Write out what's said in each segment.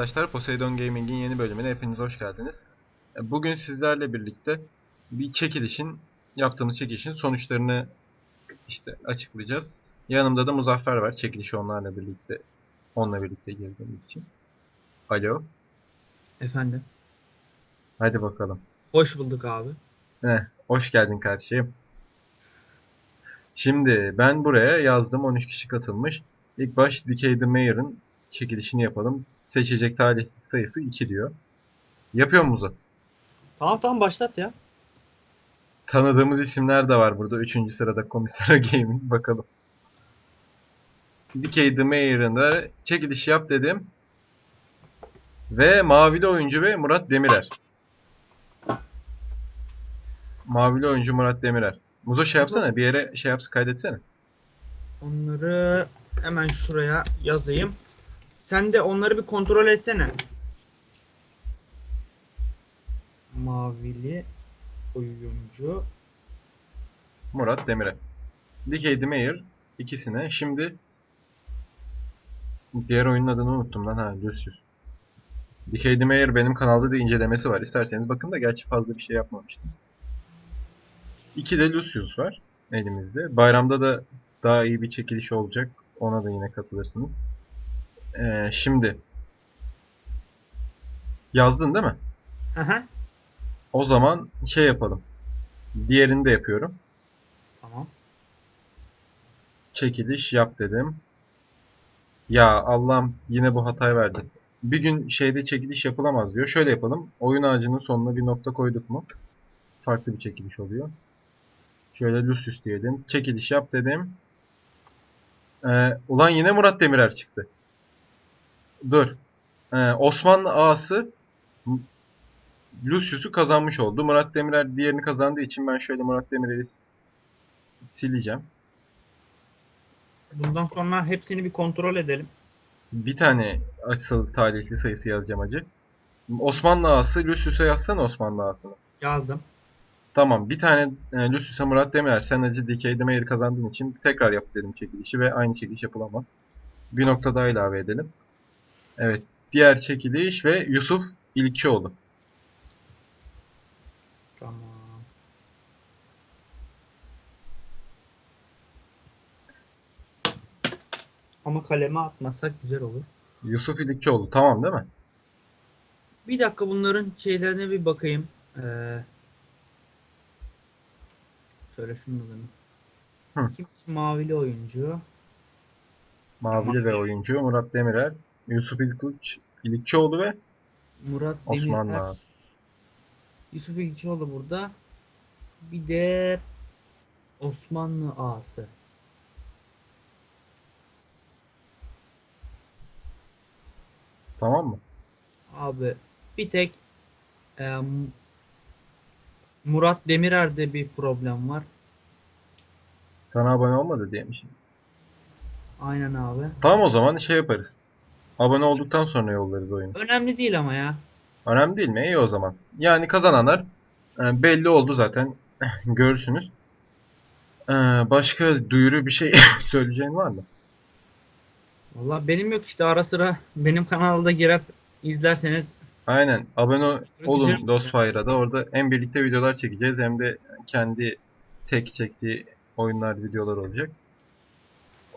Arkadaşlar Poseidon Gaming'in yeni bölümüne hepiniz hoş geldiniz. Bugün sizlerle birlikte bir çekilişin, yaptığımız çekilişin sonuçlarını işte açıklayacağız. Yanımda da Muzaffer var. Çekilişi onlarla birlikte, onunla birlikte girdiğimiz için. Alo. Efendim. Hadi bakalım. Hoş bulduk abi. Heh, hoş geldin kardeşim. Şimdi ben buraya yazdım 13 kişi katılmış. İlk baş Decay the Mayor'ın çekilişini yapalım. Seçecek talih sayısı 2 diyor. Yapıyor muyuz? Tamam tamam başlat ya. Tanıdığımız isimler de var burada. Üçüncü sırada Komisara Gaming. Bakalım. Decay the Mayor'ın da çekiliş yap dedim. Ve Mavili oyuncu ve Murat Demirer. Mavili oyuncu Murat Demirer. Muzo şey yapsana bir yere şey yapsın kaydetsene. Onları hemen şuraya yazayım. Sen de onları bir kontrol etsene. Mavili oyuncu. Murat Demirer. Decay the Mayor ikisine. Şimdi diğer oyunun adını unuttum lan ha Lucius. The Mayor benim kanalda da incelemesi var. İsterseniz bakın da gerçi fazla bir şey yapmamıştım. İki de Lucius var elimizde. Bayramda da daha iyi bir çekiliş olacak. Ona da yine katılırsınız. Ee, şimdi yazdın değil mi? Aha. O zaman şey yapalım. Diğerini de yapıyorum. Tamam. Çekiliş yap dedim. Ya Allah'ım yine bu hatayı verdi. Bir gün şeyde çekiliş yapılamaz diyor. Şöyle yapalım. Oyun ağacının sonuna bir nokta koyduk mu? Farklı bir çekiliş oluyor. Şöyle Lucius diyelim. Çekiliş yap dedim. Ee, ulan yine Murat Demirer çıktı. Dur. Ee, Osmanlı ağası Lucius'u kazanmış oldu. Murat Demirer diğerini kazandığı için ben şöyle Murat Demirer'i sileceğim. Bundan sonra hepsini bir kontrol edelim. Bir tane asıl talihli sayısı yazacağım acı. Osmanlı ağası Lucius'a yazsana Osmanlı ağasını. Yazdım. Tamam bir tane e, Lucius'a Murat Demirer sen acı Decay Demir kazandığın için tekrar yap dedim çekilişi ve aynı çekiliş yapılamaz. Bir nokta daha ilave edelim. Evet diğer çekiliş ve Yusuf İlkçioğlu. Tamam. Ama kaleme atmasak güzel olur. Yusuf İlikçioğlu tamam değil mi? Bir dakika bunların şeylerine bir bakayım. Ee, söyle şunu da. Hı. Kim mavili oyuncu? Mavili ve oyuncu Murat Demirer, Yusuf İlikç, İlikçioğlu ve Murat Osmanlı Demirel. ağası. Yusuf İlkçioğlu burada. Bir de Osmanlı ağası. Tamam mı? Abi bir tek e, Murat Demirer'de bir problem var. Sana abone olmadı diyemişim. Aynen abi. Tamam o zaman şey yaparız. Abone olduktan sonra yollarız oyunu. Önemli değil ama ya. Önemli değil mi? İyi o zaman. Yani kazananlar e, belli oldu zaten. Görürsünüz. E, başka duyuru bir şey söyleyeceğin var mı? Valla benim yok işte ara sıra benim kanalda girip izlerseniz Aynen. Abone olun Güzel. Dostfire'a da. Orada hem birlikte videolar çekeceğiz hem de kendi tek çektiği oyunlar, videolar olacak.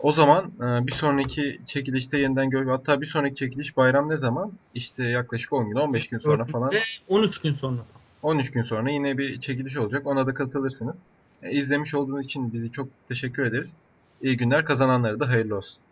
O zaman e, bir sonraki çekilişte yeniden gör. Hatta bir sonraki çekiliş bayram ne zaman? İşte yaklaşık 10 gün, 15 gün sonra falan. Ve 13 gün sonra. 13 gün sonra yine bir çekiliş olacak. Ona da katılırsınız. E, İzlemiş olduğunuz için bizi çok teşekkür ederiz. İyi günler. Kazananlara da hayırlı olsun.